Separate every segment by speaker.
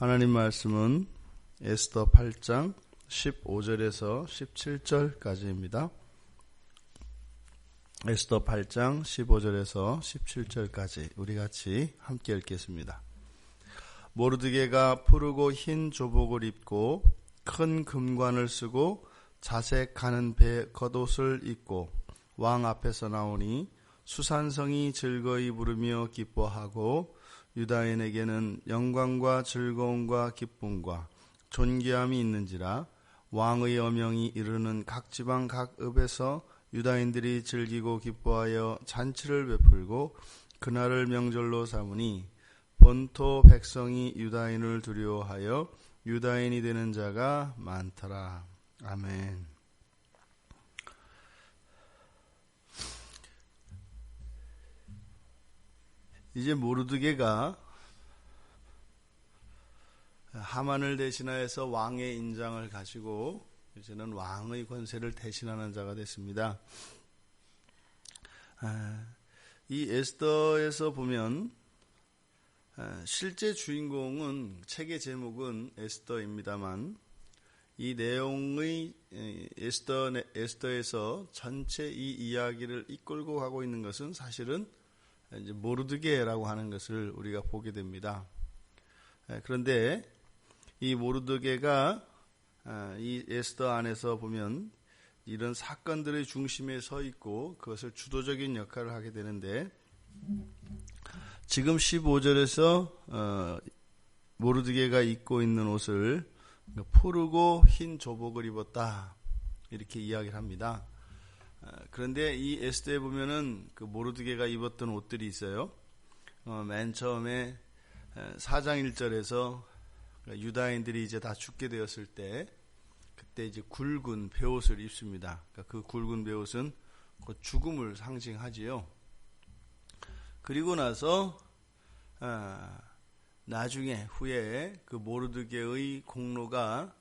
Speaker 1: 하나님 말씀은 에스더 8장 15절에서 17절까지입니다. 에스더 8장 15절에서 17절까지 우리 같이 함께 읽겠습니다. 모르드게가 푸르고 흰 조복을 입고 큰 금관을 쓰고 자색하는 배 겉옷을 입고 왕 앞에서 나오니 수산성이 즐거이 부르며 기뻐하고 유다인에게는 영광과 즐거움과 기쁨과 존귀함이 있는지라 왕의 어명이 이르는 각 지방 각 읍에서 유다인들이 즐기고 기뻐하여 잔치를 베풀고 그날을 명절로 삼으니 본토 백성이 유다인을 두려워하여 유다인이 되는 자가 많더라. 아멘. 이제 모르드게가 하만을 대신하여서 왕의 인장을 가지고 이제는 왕의 권세를 대신하는 자가 됐습니다. 아, 이 에스더에서 보면 아, 실제 주인공은 책의 제목은 에스더입니다만 이 내용의 에스더 에스더에서 전체 이 이야기를 이끌고 가고 있는 것은 사실은 이제 모르드게라고 하는 것을 우리가 보게 됩니다. 그런데 이 모르드게가 아, 이 에스더 안에서 보면 이런 사건들의 중심에 서 있고 그것을 주도적인 역할을 하게 되는데 지금 15절에서 어, 모르드게가 입고 있는 옷을 푸르고 흰 조복을 입었다 이렇게 이야기를 합니다. 아, 그런데 이 에스더에 보면은 그 모르드게가 입었던 옷들이 있어요. 어, 맨 처음에 4장 1절에서 유다인들이 이제 다 죽게 되었을 때 그때 이제 굵은 베옷을 입습니다. 그러니까 그 굵은 베옷은 그 죽음을 상징하지요. 그리고 나서 아, 나중에 후에 그 모르드게의 공로가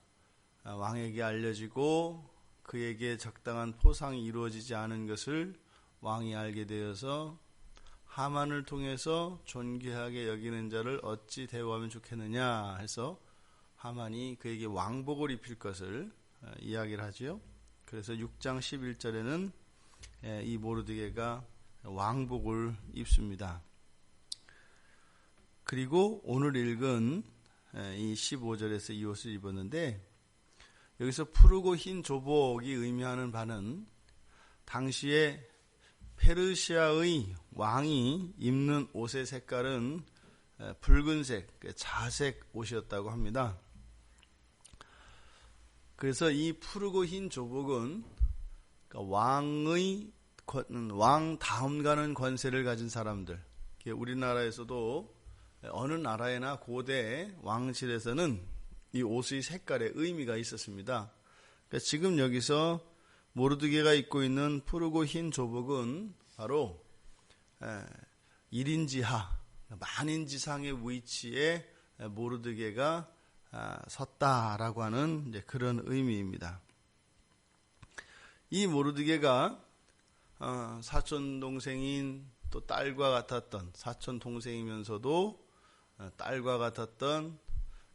Speaker 1: 아, 왕에게 알려지고 그에게 적당한 포상이 이루어지지 않은 것을 왕이 알게 되어서 하만을 통해서 존귀하게 여기는 자를 어찌 대우하면 좋겠느냐 해서 하만이 그에게 왕복을 입힐 것을 어, 이야기를 하지요. 그래서 6장 11절에는 이 모르드게가 왕복을 입습니다. 그리고 오늘 읽은 이 15절에서 이 옷을 입었는데 여기서 푸르고 흰 조복이 의미하는 바는 당시에 페르시아의 왕이 입는 옷의 색깔은 붉은색, 그 자색 옷이었다고 합니다. 그래서 이 푸르고 흰 조복은 그러니까 왕의 왕 다음 가는 권세를 가진 사람들, 우리나라에서도 어느 나라에나 고대 왕실에서는 이 옷의 색깔에 의미가 있었습니다. 그러니까 지금 여기서 모르드게가 입고 있는 푸르고 흰 조복은 바로 1인지하, 만인지상의 위치에 모르드게가 아, 섰다라고 하는 그런 의미입니다. 이 모르드게가 어, 사촌 동생인 또 딸과 같았던 사촌 동생이면서도 어, 딸과 같았던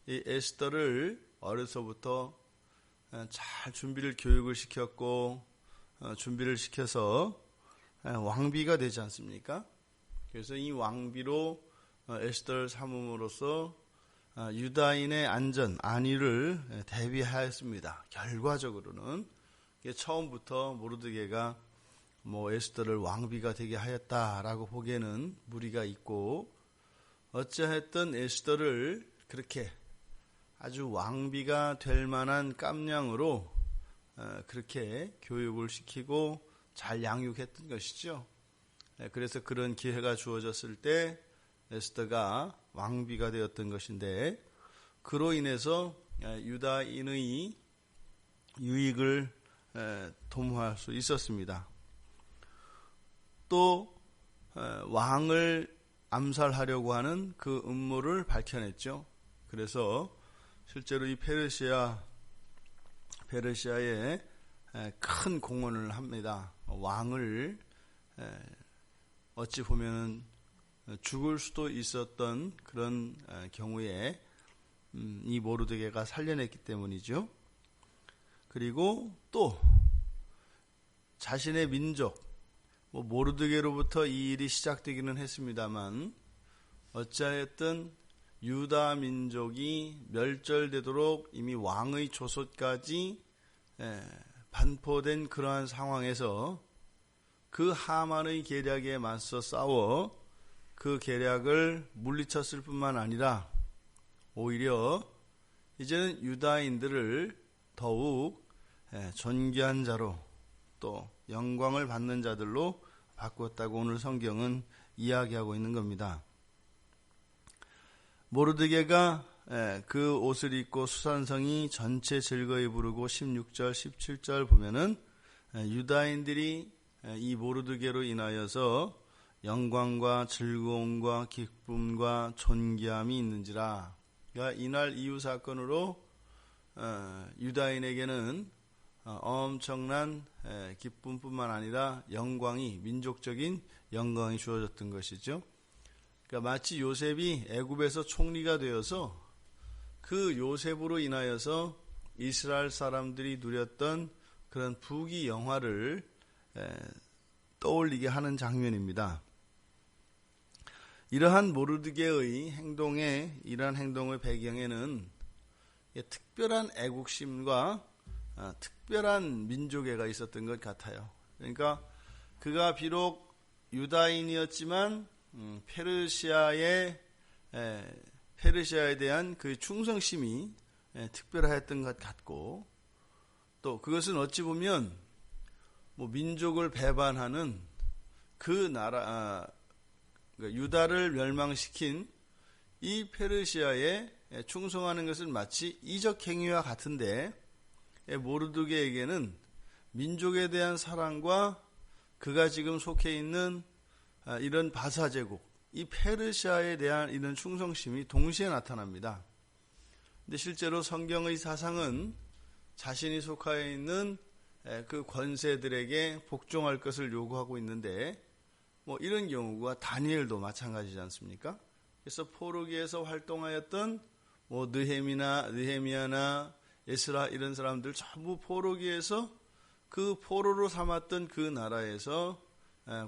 Speaker 1: 이 에스더를 어려서부터 어, 잘 준비를 교육을 시켰고 어, 준비를 시켜서 어, 왕비가 되지 않습니까? 그래서 이 왕비로 에스더를 삼음으로써 유다인의 안전, 안위를 대비하였습니다. 결과적으로는 처음부터 모르드게가 뭐 에스더를 왕비가 되게 하였다라고 보기에는 무리가 있고 어찌하였든 에스더를 그렇게 아주 왕비가 될 만한 깜냥으로 어, 그렇게 교육을 시키고 잘 양육했던 것이죠. 네, 그래서 그런 기회가 주어졌을 때 에스더가 왕비가 되었던 것인데 그로 인해서 어, 유다인의 유익을 도모할 수 있었습니다. 또 어, 왕을 암살하려고 하는 그 음모를 밝혀냈죠. 그래서 실제로 이 페르시아 페르시아에 큰 공헌을 합니다. 왕을 어찌 보면 죽을 수도 있었던 그런 경우에 음, 이 모르드게가 살려냈기 때문이죠. 그리고 또 자신의 민족 뭐 모르드게로부터 이 일이 시작되기는 했습니다만 어찌하였든 유다 민족이 멸절되도록 이미 왕의 조소까지 반포된 그러한 상황에서 그 하만의 계략에 맞서 싸워 그 계략을 물리쳤을 뿐만 아니라 오히려 이제는 유다인들을 더욱 존귀한 자로 또 영광을 받는 자들로 바꾸었다고 오늘 성경은 이야기하고 있는 겁니다. 모르드게가 그 옷을 입고 수산성이 전체 즐거이 부르고 16절, 17절 보면은 유다인들이 이 모르드게로 인하여서 영광과 즐거움과 기쁨과 존귀함이 있는지라. 그러니까 이날 이후 사건으로 어, 유다인에게는 어, 엄청난 기쁨뿐만 아니라 영광이 민족적인 영광이 주어졌던 것이죠. 그러니까 마치 요셉이 애굽에서 총리가 되어서 그 요셉으로 인하여서 이스라엘 사람들이 누렸던 그런 부귀 영화를 떠올리게 하는 장면입니다. 이러한 모르드게의 행동에 이러한 행동의 배경에는 특별한 애국심과 아, 특별한 민족애가 있었던 것 같아요. 그러니까 그가 비록 유다인이었지만 음, 페르시아의 페르시아에 대한 그 충성심이 특별하였던 것 같고 또 그것은 어찌 보면 뭐 민족을 배반하는 그 나라 아, 그러니까 유다를 멸망시킨 이 페르시아에 충성하는 것은 마치 이적 행위와 같은데 모르드게에게는 민족에 대한 사랑과 그가 지금 속해 있는 아, 이런 바사 제국, 이 페르시아에 대한 이런 충성심이 동시에 나타납니다. 근데 실제로 성경의 사상은 자신이 속하여 있는 그 권세들에게 복종할 것을 요구하고 있는데 뭐 이런 경우가 다니엘도 마찬가지지 않습니까? 그래서 포르기에서 활동하였던 뭐 느헤미나 느헤미야나 에스라 이런 사람들 전부 포로기에서 그 포로로 삼았던 그 나라에서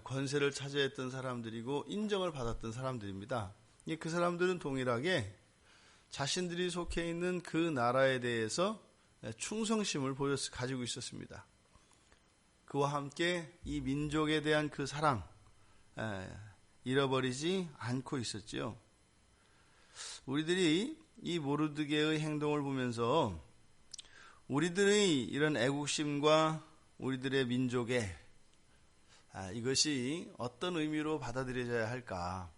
Speaker 1: 권세를 차지했던 사람들이고 인정을 받았던 사람들입니다. 그 사람들은 동일하게 자신들이 속해 있는 그 나라에 대해서 충성심을 가지고 있었습니다. 그와 함께 이 민족에 대한 그 사랑, 잃어버리지 않고 있었지요. 우리들이 이 모르드게의 행동을 보면서 우리들의 이런 애국심과 우리들의 민족의 아, 이것이 어떤 의미로 받아들여져야 할까?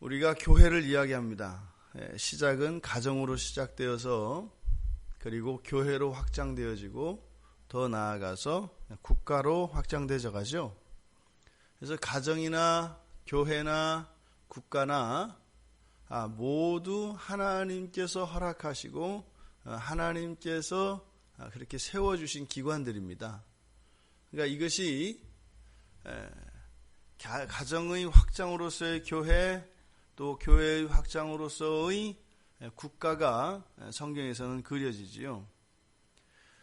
Speaker 1: 우리가 교회를 이야기합니다. 예, 시작은 가정으로 시작되어서 그리고 교회로 확장되어지고 더 나아가서 국가로 확장되어 가죠. 그래서 가정이나 교회나 국가나 아, 모두 하나님께서 허락하시고 어, 하나님께서 아, 그렇게 세워주신 기관들입니다. 그러니까 이것이 가정의 확장으로서의 교회 또 교회의 확장으로서의 국가가 성경에서는 그려지지요.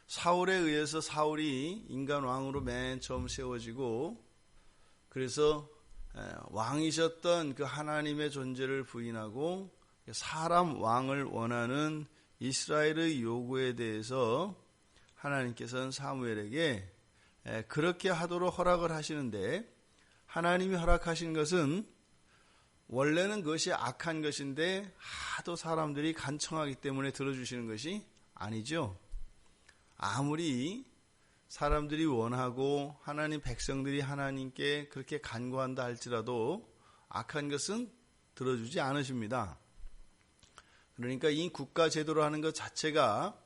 Speaker 1: 사울에 의해서 사울이 인간 왕으로 맨 처음 세워지고 그래서 왕이셨던 그 하나님의 존재를 부인하고 사람 왕을 원하는 이스라엘의 요구에 대해서 하나님께서는 사무엘에게 그렇게 하도록 허락을 하시는데 하나님이 허락하신 것은 원래는 그것이 악한 것인데 하도 사람들이 간청하기 때문에 들어주시는 것이 아니죠. 아무리 사람들이 원하고 하나님 백성들이 하나님께 그렇게 간구한다 할지라도 악한 것은 들어주지 않으십니다. 그러니까 이 국가 제도로 하는 것 자체가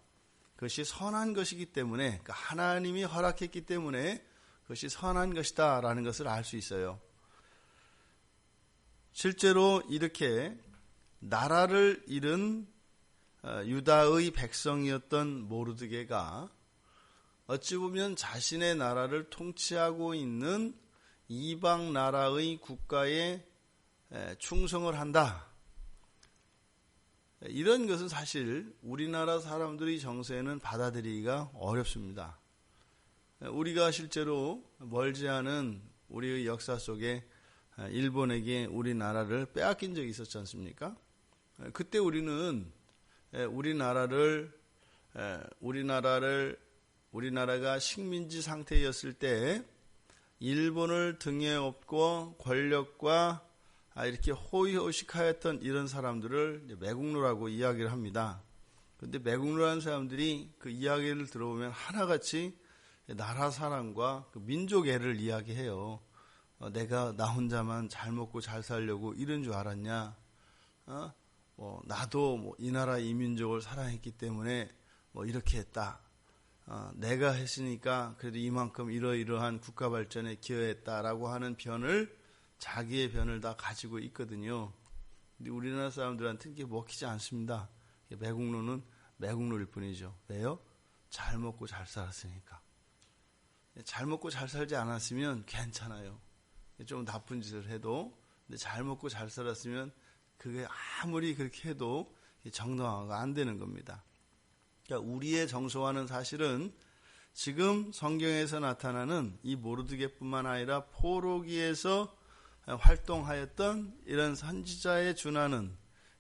Speaker 1: 그것이 선한 것이기 때문에 그러니까 하나님이 허락했기 때문에 그것이 선한 것이다라는 것을 알 수 있어요. 실제로 이렇게 나라를 잃은 어, 유다의 백성이었던 모르드게가 어찌 보면 자신의 나라를 통치하고 있는 이방 나라의 국가에 충성을 한다. 이런 것은 사실 우리나라 사람들이 정서에는 받아들이기가 어렵습니다. 우리가 실제로 멀지 않은 우리의 역사 속에 일본에게 우리나라를 빼앗긴 적이 있었지 않습니까? 그때 우리는 우리나라를 우리나라를 우리나라가 식민지 상태였을 때 일본을 등에 업고 권력과 아, 이렇게 호의호식하였던 이런 사람들을 매국노라고 이야기를 합니다. 그런데 매국노라는 사람들이 그 이야기를 들어보면 하나같이 나라 사랑과 그 민족 애를 이야기해요. 어, 내가 나 혼자만 잘 먹고 잘 살려고 이런 줄 알았냐? 어? 뭐 나도 뭐 이 나라 이 민족을 사랑했기 때문에 뭐 이렇게 했다. 어, 내가 했으니까 그래도 이만큼 이러이러한 국가 발전에 기여했다라고 하는 변을 자기의 변을 다 가지고 있거든요. 근데 우리나라 사람들한테 이게 먹히지 않습니다. 매국노는 매국노일 뿐이죠. 왜요? 잘 먹고 잘 살았으니까. 잘 먹고 잘 살지 않았으면 괜찮아요. 좀 나쁜 짓을 해도. 근데 잘 먹고 잘 살았으면 그게 아무리 그렇게 해도 정당화가 안 되는 겁니다. 그러니까 우리의 정서와는 사실은 지금 성경에서 나타나는 이 모르드게뿐만 아니라 포로기에서 활동하였던 이런 선지자에 준하는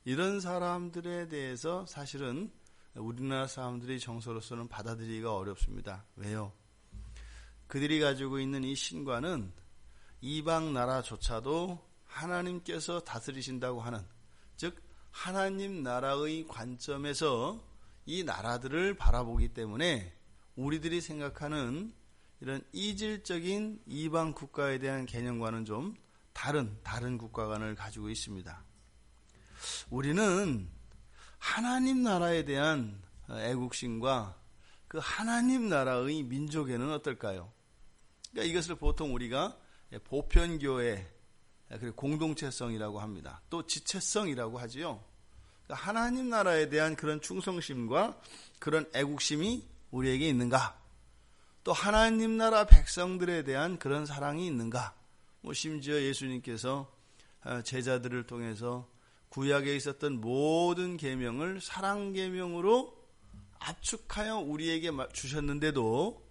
Speaker 1: 이런 사람들에 대해서 사실은 우리나라 사람들이 정서로서는 받아들이기가 어렵습니다. 왜요? 그들이 가지고 있는 이 신과는 이방 나라조차도 하나님께서 다스리신다고 하는 즉 하나님 나라의 관점에서 이 나라들을 바라보기 때문에 우리들이 생각하는 이런 이질적인 이방 국가에 대한 개념과는 좀 다른 다른 국가관을 가지고 있습니다. 우리는 하나님 나라에 대한 애국심과 그 하나님 나라의 민족에는 어떨까요? 그러니까 이것을 보통 우리가 보편교회 그리고 공동체성이라고 합니다. 또 지체성이라고 하지요. 하나님 나라에 대한 그런 충성심과 그런 애국심이 우리에게 있는가? 또 하나님 나라 백성들에 대한 그런 사랑이 있는가? 뭐 심지어 예수님께서 어, 제자들을 통해서 구약에 있었던 모든 계명을 사랑 계명으로 압축하여 우리에게 주셨는데도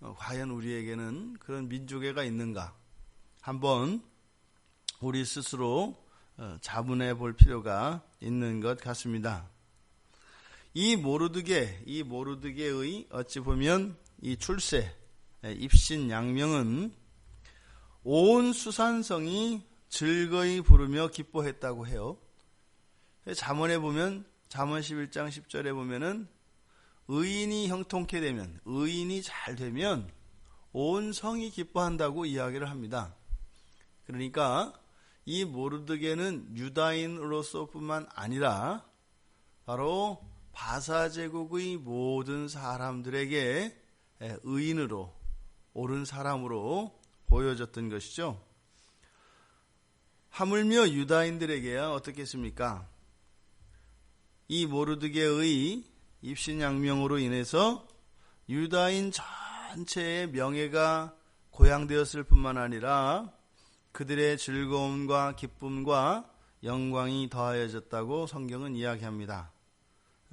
Speaker 1: 어, 과연 우리에게는 그런 민족애가 있는가? 한번 우리 스스로 어, 자문해 볼 필요가 있는 것 같습니다. 이 모르드게, 이 모르드게의 어찌 보면 이 출세, 입신 양명은 온 수산성이 즐거이 부르며 기뻐했다고 해요. 잠언에 보면 잠언 11장 10절에 보면은 의인이 형통케 되면 의인이 잘 되면 온 성이 기뻐한다고 이야기를 합니다. 그러니까 이 모르드게는 유다인으로서뿐만 아니라 바로 바사 제국의 모든 사람들에게 의인으로 옳은 사람으로 보여졌던 것이죠. 하물며 유다인들에게야 어떻겠습니까? 이 모르드게의 입신양명으로 인해서 유다인 전체의 명예가 고양되었을 뿐만 아니라 그들의 즐거움과 기쁨과 영광이 더하여졌다고 성경은 이야기합니다.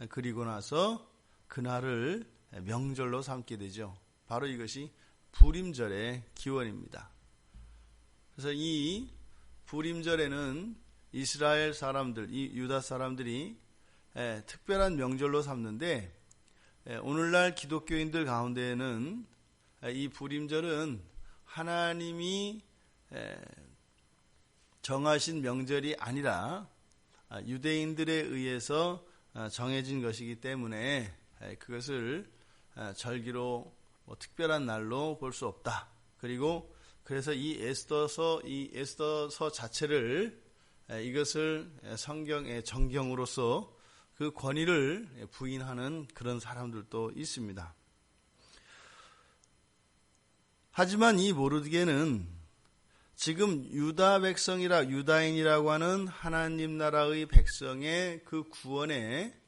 Speaker 1: 그리고 나서 그날을 명절로 삼게 되죠. 바로 이것이 불임절의 기원입니다. 그래서 이 불임절에는 이스라엘 사람들, 이 유다 사람들이 특별한 명절로 삼는데 오늘날 기독교인들 가운데에는 이 불임절은 하나님이 정하신 명절이 아니라 아, 유대인들에 의해서 아, 정해진 것이기 때문에 그것을 아, 절기로 뭐 특별한 날로 볼 수 없다. 그리고 그래서 이 에스더서 이 에스더서 자체를 이것을 성경의 정경으로서 그 권위를 부인하는 그런 사람들도 있습니다. 하지만 이 모르드게는 지금 유다 백성이라 유다인이라고 하는 하나님 나라의 백성의 그 구원에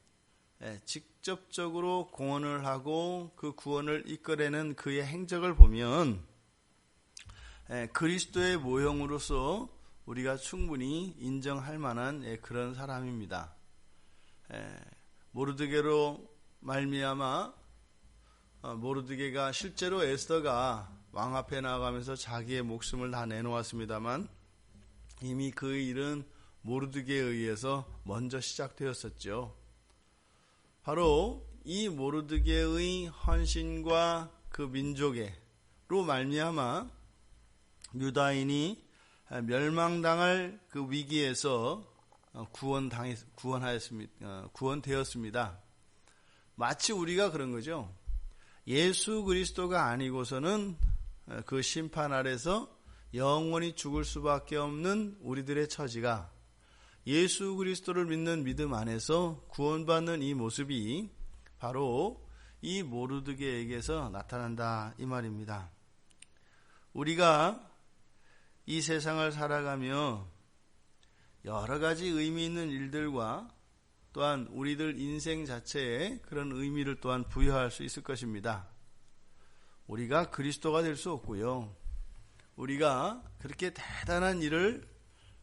Speaker 1: 직접적으로 공헌을 하고 그 구원을 이끌어내는 그의 행적을 보면 그리스도의 모형으로서 우리가 충분히 인정할 만한 그런 사람입니다. 모르드게로 말미암아 어, 모르드게가 실제로 에스더가 왕 앞에 나가면서 자기의 목숨을 다 내놓았습니다만 이미 그 일은 모르드게에 의해서 먼저 시작되었었죠. 바로 이 모르드게의 헌신과 그 민족에로 말미암아 유다인이 멸망당할 그 위기에서 구원당 구원하였습니다. 어, 구원되었습니다. 마치 우리가 그런 거죠. 예수 그리스도가 아니고서는 그 심판 아래서 영원히 죽을 수밖에 없는 우리들의 처지가 예수 그리스도를 믿는 믿음 안에서 구원받는 이 모습이 바로 이 모르드게에게서 나타난다 이 말입니다. 우리가 이 세상을 살아가며 여러 가지 의미 있는 일들과 또한 우리들 인생 자체에 그런 의미를 또한 부여할 수 있을 것입니다. 우리가 그리스도가 될 수 없고요. 우리가 그렇게 대단한 일을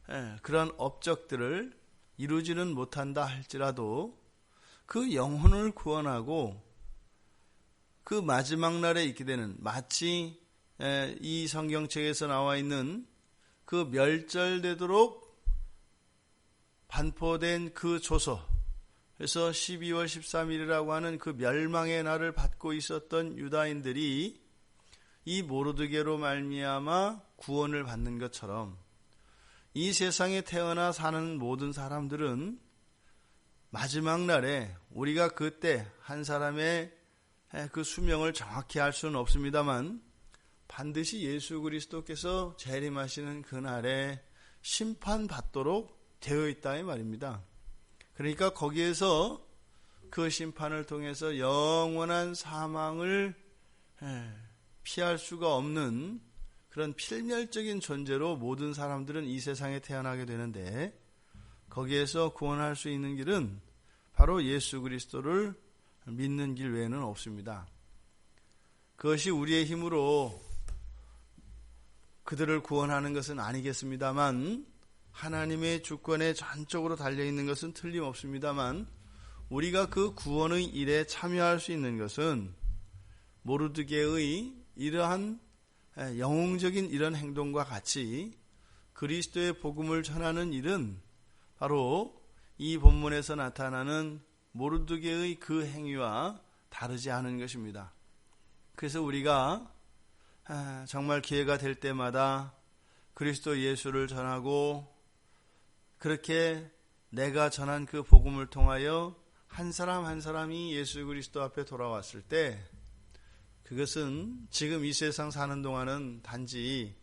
Speaker 1: 예, 그런 업적들을 이루지는 못한다 할지라도 그 영혼을 구원하고 그 마지막 날에 있게 되는 마치 예, 이 성경책에서 나와 있는 그 멸절되도록 반포된 그 조서 그래서 12월 13일이라고 하는 그 멸망의 날을 받고 있었던 유다인들이 이 모르드게로 말미암아 구원을 받는 것처럼 이 세상에 태어나 사는 모든 사람들은 마지막 날에 우리가 그때 한 사람의 그 수명을 정확히 알 수는 없습니다만 반드시 예수 그리스도께서 재림하시는 그날에 심판받도록 되어 있다 이 말입니다. 그러니까 거기에서 그 심판을 통해서 영원한 사망을 예, 피할 수가 없는 그런 필멸적인 존재로 모든 사람들은 이 세상에 태어나게 되는데 거기에서 구원할 수 있는 길은 바로 예수 그리스도를 믿는 길 외에는 없습니다. 그것이 우리의 힘으로 그들을 구원하는 것은 아니겠습니다만 하나님의 주권에 전적으로 달려 있는 것은 틀림없습니다만 우리가 그 구원의 일에 참여할 수 있는 것은 모르드게의 이러한 영웅적인 이런 행동과 같이 그리스도의 복음을 전하는 일은 바로 이 본문에서 나타나는 모르드게의 그 행위와 다르지 않은 것입니다. 그래서 우리가 정말 기회가 될 때마다 그리스도 예수를 전하고 그렇게 내가 전한 그 복음을 통하여 한 사람 한 사람이 예수 그리스도 앞에 돌아왔을 때 그것은 지금 이 세상 사는 동안은 단지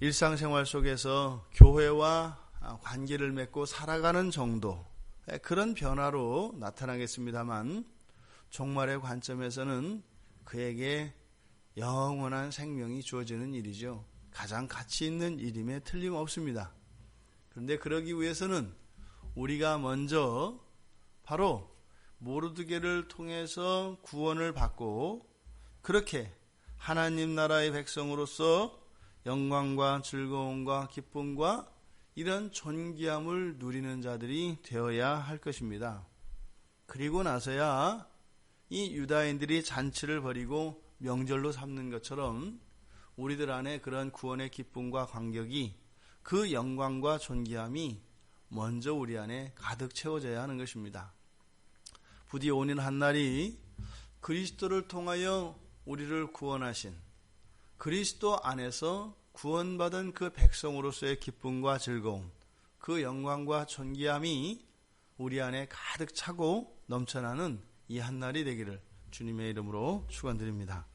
Speaker 1: 일상생활 속에서 교회와 관계를 맺고 살아가는 정도 그런 변화로 나타나겠습니다만 종말의 관점에서는 그에게 영원한 생명이 주어지는 일이죠. 가장 가치 있는 일임에 틀림없습니다. 그런데 그러기 위해서는 우리가 먼저 바로 모르드게를 통해서 구원을 받고 그렇게 하나님 나라의 백성으로서 영광과 즐거움과 기쁨과 이런 존귀함을 누리는 자들이 되어야 할 것입니다. 그리고 나서야 이 유다인들이 잔치를 벌이고 명절로 삼는 것처럼 우리들 안에 그런 구원의 기쁨과 감격이 그 영광과 존귀함이 먼저 우리 안에 가득 채워져야 하는 것입니다. 부디 오는 한날이 그리스도를 통하여 우리를 구원하신 그리스도 안에서 구원받은 그 백성으로서의 기쁨과 즐거움, 그 영광과 존귀함이 우리 안에 가득 차고 넘쳐나는 이 한날이 되기를 주님의 이름으로 축원드립니다.